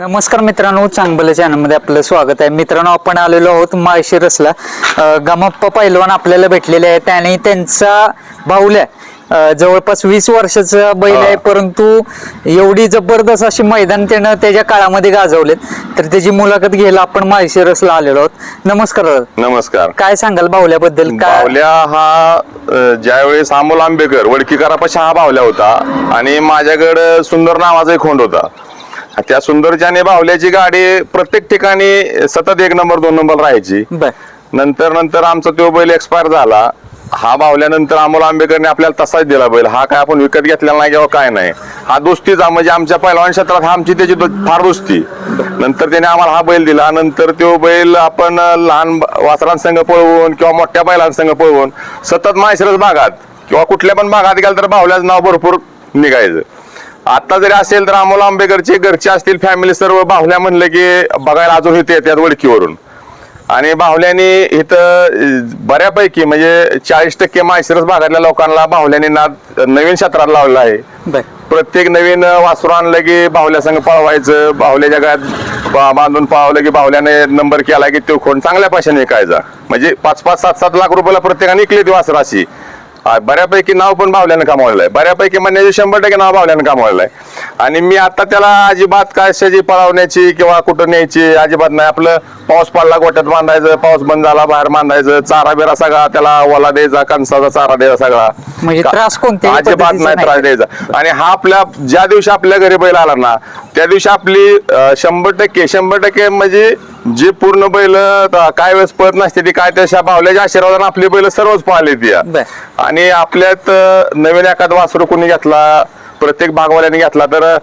नमस्कार मित्रांनो चांगलं चॅनलमध्ये आपलं स्वागत आहे. मित्रांनो आपण आलेलो आहोत माळशिरसला. गमप्पा पैलवान आपल्याला भेटलेले आहेत आणि त्यांचा भाऊल्या जवळपास वीस वर्षाचा बैल आहे परंतु एवढी जबरदस्त अशी मैदान त्यानं त्याच्या काळामध्ये गाजवलेत. तर त्याची मुलाखत घ्यायला आपण माळशिरसला आलेलो आहोत. नमस्कार. नमस्कार. काय सांगाल भाऊल्याबद्दल? काय? बावल्या हा ज्यावेळेस अमोल आंबेकर वडकीकरापाशी हा बावल्या होता आणि माझ्याकडे सुंदर नावाचा एक खोंड होता. त्या सुंदरच्याने बावल्याची गाडी प्रत्येक ठिकाणी सतत एक नंबर दोन नंबर राहायची. बर. नंतर नंतर आमचा तो बैल एक्सपायर झाला. हा बावल्यानंतर अमोल आंबेकरने आपल्याला तसाच दिला बैल. हा काय आपण विकत घेतलेला नाही किंवा काय नाही. हा दोस्तीचा म्हणजे आमच्या पहिलवान क्षेत्रात हा आमची त्याची दो- फार दोस्ती. नंतर त्याने आम्हाला हा बैल दिला. नंतर तो बैल आपण लहान ब- वासरांसंग पळवून किंवा मोठ्या बैलांसंग पळवून सतत माहेश्वरच भागात किंवा कुठल्या पण भागात गेला तर बावल्याचं नाव भरपूर निघायचं. आता जरी असेल तर अमोल आंबेकरचे घरचे असतील फॅमिली सर्व बाहुल्या म्हणलं की बघायला अजून इथे येतात वडकीवरून आणि बाहुल्याने इथं बऱ्यापैकी म्हणजे चाळीस टक्के माळशिरस भागातल्या लोकांना बाहुल्याने नाद नवीन क्षेत्रात लावलेला आहे. प्रत्येक नवीन वासरू आणलं की बाहुल्या संग पळवायचं बाहुल्याच्या गळ्यात बा- बांधून पळवलं की बाहुल्याने नंबर केला की तो खोंड चांगल्या पैशाने विकायचा. म्हणजे पाच पाच सात सात लाख रुपयाला प्रत्येकाने विकली ती वासरं हा बऱ्यापैकी नाव पण भावल्यानं कमावलेलं आहे बऱ्यापैकी म्हणजे शंभर टक्के नाव भावल्यानं कमावलेलं आहे आणि मी आता त्याला अजिबात काय कशाची पळवण्याची किंवा कुठं न्यायची अजिबात नाही आपलं पाऊस पडला गोट्यात बांधायचं पाऊस बंद झाला बाहेर बांधायचं चारा बिरा सगळा त्याला ओला द्यायचा कणसाचा चारा द्यायचा सगळा म्हणजे त्रास अजिबात पद्धतीचा नाही नाही. त्रास द्यायचा आणि हा आपल्या ज्या दिवशी आपल्या घरी बैल आला ना त्या दिवशी आपली अं, शंभर टक्के शंभर टक्के म्हणजे जी पूर्ण बैल अं, काय वेळेस पळत नसते ती काय त्या बावल्याच्या आशीर्वादाने आपली बैल सर्वच पाळली ती बर. आणि आपल्यात अं, नवीन एखादा वासरू कोणी घेतला प्रत्येक भागवाल्याने घेतला तर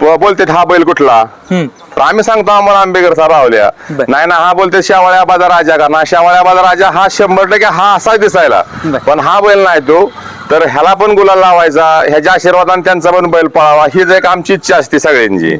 बोलते हा बैल कुठला? हम्म. तर आम्ही सांगतो आम्हाला आंबेकरचा रावल्या. बर. नाही ना हा बोलते शेवाळ्या बाजा राजा का? ना शेवाळ्या बाजा राजा हा शंभर टक्के हा असाच दिसायला. बर. पण हा बैल नाही तो. तर ह्याला पण गुलाल लावायचा ह्याच्या आशीर्वादाने त्यांचा पण बैल पळावा हीच एक आमची इच्छा असते सगळ्यांची.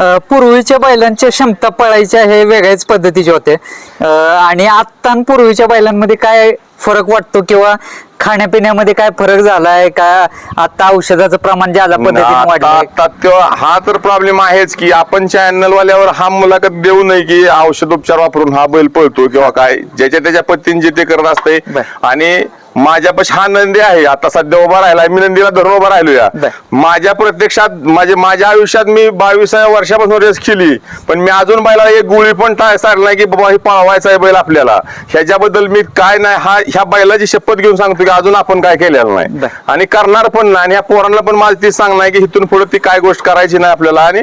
अ, पूर्वीच्या बैलांच्या क्षमता पळायच्या हे वेगळ्याच पद्धतीचे होते. अ, आणि आत्ता आणि पूर्वीच्या बैलांमध्ये काय फरक वाटतो किंवा खाण्यापिण्यामध्ये काय फरक झालाय? का आता औषधाचं प्रमाण ज्यादा पद्धतीने आता वाढलंय? आता तो हा तर प्रॉब्लेम आहेच की आपण चॅनल वाल्यावर हा मुलाखत देऊ नये की औषध उपचार वापरून हा बैल पळतो किंवा काय. ज्याच्या त्याच्या पत्तीने जे ते करत असते बर. आणि माझ्यापाशी हा नंदी आहे. आता सध्या उभा राहिला मी नंदीला धरून उभा राहिलो या बर. माझ्या प्रत्यक्षात माझे माझ्या आयुष्यात मी बावीसाव्या वर्षापासून रेस केली. पण मी अजून बैला एक गोळी पण टाळ सारला नाही की बाबा हे पळवायचा आहे बैल आपल्याला. ह्याच्याबद्दल मी काय नाही. हा ह्या बैलाची शपथ घेऊन सांगतो की अजून आपण काय केलेलं नाही. आणि करणार पण नाही. आणि ह्या पोरांना पण माझं ती सांगणार की इथून पुढे ती काय गोष्ट करायची नाही आपल्याला. आणि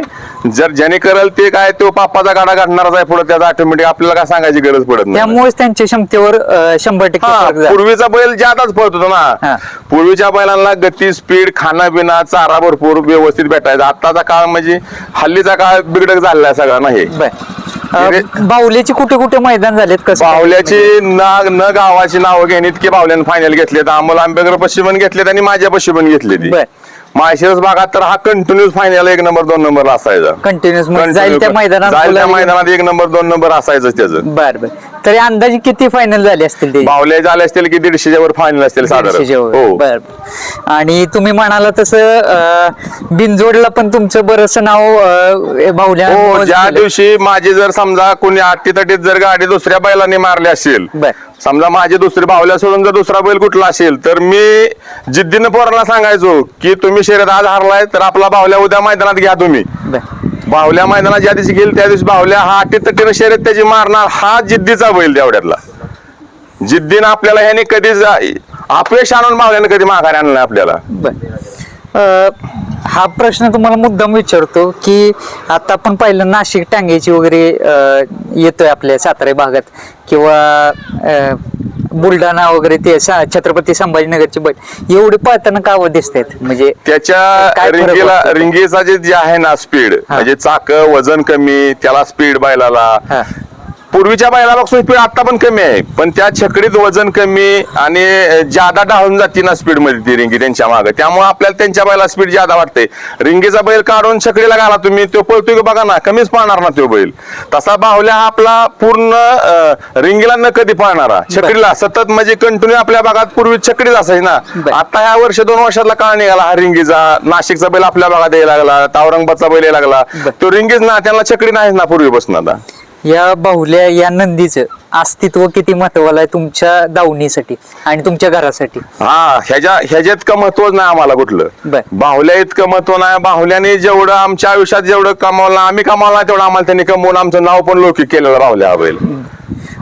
जर ज्याने करेल ते काय तो पापाचा गाडा काढणारच आहे पुढे त्याचा ऑटोमॅटिक आपल्याला काय सांगायची गरज पडत नाही. त्यामुळेच त्यांच्या क्षमतेवर शंभर टक्के. पूर्वीचा बैल ज्यादाच पळत होता. ना. पूर्वीच्या बैलांना गती स्पीड खाना पिना चारा भरपूर व्यवस्थित भेटायचा. आताचा काळ म्हणजे हल्लीचा काळ बिघडक झालेला आहे सगळा नाही अ, बाहुलीची कुठे कुठे मैदान झालेत कसं काय? बावल्याची न न गावाची नावं घेणे इतके बावल्यानं फायनल घेतलेत अमोल आंबेकर पशी पण घेतलेत आणि माझ्या पशी पण घेतली बर. माळशिरस भागात तर हा कंटिन्यूस फायनल एक नंबर दोन नंबर असायचा कंटिन्युअस जाईल त्या Continue. मैदानात जाईल त्या गुलाल- मैदानात एक नंबर दोन नंबर असायचं त्याचं बर बर तरी अंदाजे किती फायनल झाले असतील ते? बावल्या झाले असतील की दीडशेच्या वर फायनल असतील दीडशेच्या साधारण वर. हो. बर. आणि तुम्ही म्हणाला तसं अं, बिनजोडला पण तुमचं बरंच नाव अं, बाहुल्या हो ज्या दिवशी माझी जर समजा कोणी आठी तटीत जर गाडी दुसऱ्या बैलाने मारली असेल बर. समजा माझी दुसरी बाहुल्या सोडून जर दुसरा बैल कुठला असेल तर मी जिद्दीनं पोरांना सांगायचो की तुम्ही शर्यत आज हारलाय तर आपला बाहुल्या उद्या मैदानात घ्या तुम्ही. बर. बाहुल्या मैदानात ज्या दिवशी गेली त्या दिवशी बाहुल्या हा अटीतटीनं शर्यत त्याची मारणार हा जिद्दीचा बैल तेवढ्यातला जिद्दीनं आपल्याला ह्याने कधीच अपयश आणून बाहुल्याने कधी माघारी आणलं नाही आपल्याला. हा प्रश्न तुम्हाला मुद्दाम विचारतो की आता आपण पाहिलं नाशिक टांग्याची वगैरे येतोय आपल्या सातारा भागात किंवा बुलढाणा वगैरे ते छत्रपती संभाजीनगरची बैल एवढे पळताना का दिसत आहेत म्हणजे त्याच्या रिंगीला? रिंगीचा जे जे आहे ना स्पीड. म्हणजे चाक वजन कमी त्याला स्पीड बैलाला पूर्वीच्या बैलापासून स्पीड आता पण कमी आहे. पण त्या छकडीत वजन कमी आणि जादा ढाळून जाते ना स्पीडमध्ये ती रिंगी त्यांच्या मागे. त्यामुळे आपल्याला त्यांच्या बैला स्पीड जादा वाटते रिंगीचा बैल काढून छकडीला घाला तुम्ही तो पळतोय का बघा ना कमीच पाळणार ना तो बैल. तसा बाहुल्या हा आपला पूर्ण रिंगीला न कधी पाळणारा छकडीला सतत म्हणजे कंटिन्यू आपल्या भागात पूर्वी छकडीच असायची ना. आता ह्या वर्ष दोन वर्षातला काळ निघाला हा रिंगीचा. नाशिकचा बैल आपल्या भागात यायला लागला औरंगाबादचा बैल यायला लागला. तो रिंगीच ना त्यांना छकडी नाहीच ना पूर्वीपासून आता. या बाहुल्या या नंदीचं अस्तित्व किती महत्वाला आहे तुमच्या दावणीसाठी आणि तुमच्या घरासाठी हा ह्याच्या ह्याच्या इतकं महत्वच नाही आम्हाला कुठलं बर. बाहुल्या इतकं महत्त्व नाही बाहुल्याने जेवढं आमच्या आयुष्यात जेवढं कमावलं आम्ही कमावलं तेवढं आम्हाला त्यांनी कमवून आमचं नाव पण लौकिक केलेलं बाहुल्या बैल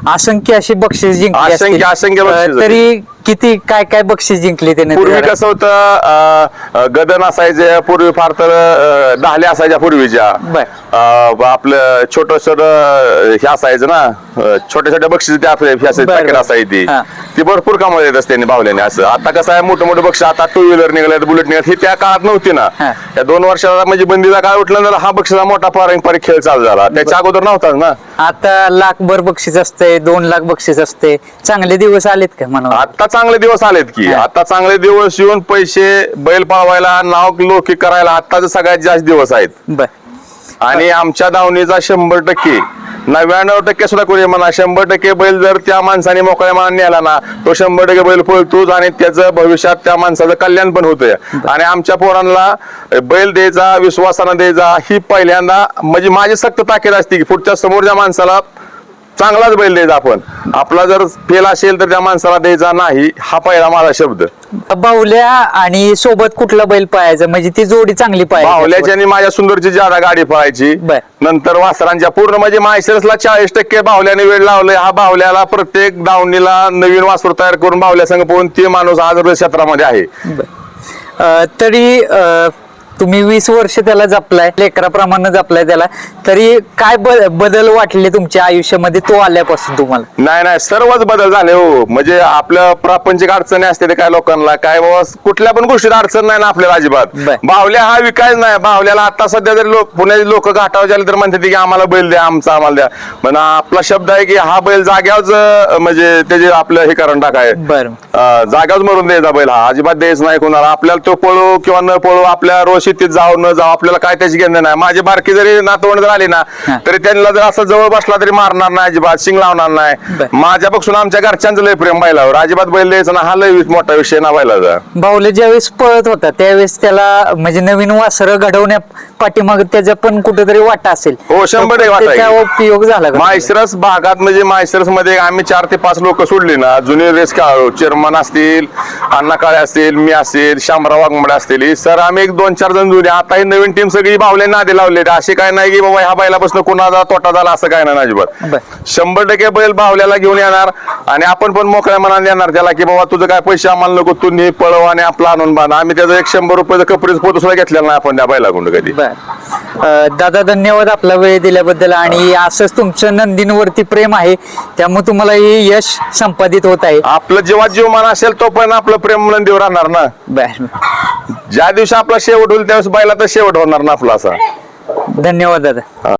असंख्य अशी बक्षीस जिंकली असंख्य- असतील. असंख्य अं. तरी किती काय काय बक्षीस जिंकले त्याने पूर्वी कसं होतं अं, अं, गदन असायचे पूर्वी फार तर अं, डहाल्या असायच्या पूर्वीच्या. बर. अं, आपलं छोटस हे असायचं ना अं, छोट्या छोट्या बक्षीस ते आपले हे असायचे, बर, packet बर. असायची. हा. ती भरपूर कामाला येत असते बाहुल्याने असं. आता कसं आहे मोठं मोठं बक्षीस आता टू व्हीलर निघाले बुलेट निघाले हे त्या काळात नव्हती ना. हा. त्या दोन वर्षाला म्हणजे बंदीचा काळ उठल्यानंतर हा बक्षीचा मोठा पारंपरिक खेळ चालू झाला. त्याच्या अगोदर नव्हताच ना. आता लाखभर बक्षीस असते दोन लाख बक्षीस असते चांगले दिवस आलेत का म्हणा आता चांगले दिवस आलेत की. आता चांगले दिवस येऊन पैसे बैल पाळवायला नाव लौकिक करायला आताच सगळ्यात जास्त दिवस आहेत. आणि आमच्या दावणीचा शंभर टक्के नव्याण्णव टक्के सुद्धा कोणी म्हणा शंभर टक्के बैल जर त्या माणसाने मोकळ्या मनाने नेला ना तो शंभर टक्के बैल पळतोच आणि त्याचं भविष्यात त्या माणसाचं कल्याण पण होतंय. आणि आमच्या पोरांना बैल द्यायचा विश्वासानं द्यायचा ही पहिल्यांदा म्हणजे माझी सक्त ताकीद असते की पुढच्या समोरच्या माणसाला चांगलाच बैल द्यायचा आपण. आपला जर फेल असेल तर त्या माणसाला द्यायचा नाही हा पहिला माझा शब्द. बाहुल्या आणि सोबत कुठला बैल पाहायचा म्हणजे ती जोडी चांगली पाहिजे बाहुल्याची आणि माझ्या सुंदरची ज्यादा गाडी पळायची. बर. नंतर वासरांच्या पूर्ण म्हणजे माहेश्वरसला चाळीस टक्के बाहुल्याने वेळ लावलाय. हा बाहुल्याला प्रत्येक दावणीला नवीन वासरू तयार करून बाहुल्या संघ पोहून ते माणूस आज क्षेत्रामध्ये आहे. अं, तरी अं, तुम्ही वीस वर्ष त्याला जपलाय लेकराप्रमाणे जपलाय त्याला. तरी काय बदल वाटले तुमच्या आयुष्यामध्ये? तो आल्यापासून तुम्हाला. नाही नाही सर्वच बदल झाले हो. म्हणजे आपल्या प्रापंचिक अडचणी असते ते काय लोकांना. काय कुठल्या पण गोष्टीत अडचण नाही ना आपल्याला अजिबात. बर. बाहुल्या हा विकायच नाही. बाहुल्याला आता सध्या जर लोक पुण्याचे लोक घाटावर झाले तर म्हणतात की आम्हाला बैल द्या आमचा आम्हाला द्या. पण आपला शब्द आहे की हा बैल जाग्यावर अं, म्हणजे त्याचे आपलं हे करून टाकाय जागाच मरून द्यायचा बैल हा. अजिबात द्यायच नाही कोणाला. आपल्याला तो पळू किंवा न पळू आपल्या रोज शेतीत जाऊ न जाऊ आपल्याला काय त्याची घेणं नाही. माझी बारकी जरी नातवंड जर आली ना. तरी त्यांना जर असं जवळ बसला तरी मारणार नाही अजिबात शिंग लावणार नाही. माझ्यापासून आमच्या घरच्यांचं लय प्रेम बैलावर. अजिबात बैल द्यायचं ना हा लय मोठा विषय ना बैलाचा. बाहुल्या ज्यावेळेस पळत होता त्यावेळेस त्याला म्हणजे नवीन वासर घडवण्या पाठीमाग त्याचा पण कुठेतरी वाटा असेल. हो, शंभर उपयोग झाला मायसरस भागात म्हणजे मायसरसमध्ये आम्ही चार ते पाच लोक सोडली ना. जुने रेस चेअरमन असतील अण्णा काळे असतील मी असेल शामराव वाघमडे असतील सर आम्ही एक दोन चार जण जुने आता ही नवीन टीम सगळी बावल्या नादे लावले असे काय नाही की बाबा ह्या बैलापासून कोणाचा तोटा झाला असं काय नाही अजिबात. शंभर टक्के बैल बावल्याला घेऊन येणार आणि आपण पण मोकळ्या मनाने येणार त्याला की बाबा तुझं काय पैसे आम्हाला नको तू नी पळव आणि आपला आणून बांध. आम्ही त्याचं एक शंभर रुपयाचं कपडेच फोटो सुद्धा घेतलेला नाही आपण त्या बैलाकडून कधी. अं, दादा धन्यवाद आपला वेळ दिल्याबद्दल. आणि असंच तुमचं नंदींवरती प्रेम आहे त्यामुळे तुम्हाला हे यश संपादित होत आहे. आपलं जेव्हा जीवमान असेल तो पण आपलं प्रेम नंदीवर राहणार ना? बर. ज्या दिवशी आपला शेवट होईल त्यावेळेस बैला तर शेवट होणार ना आपला असा? धन्यवाद दादा.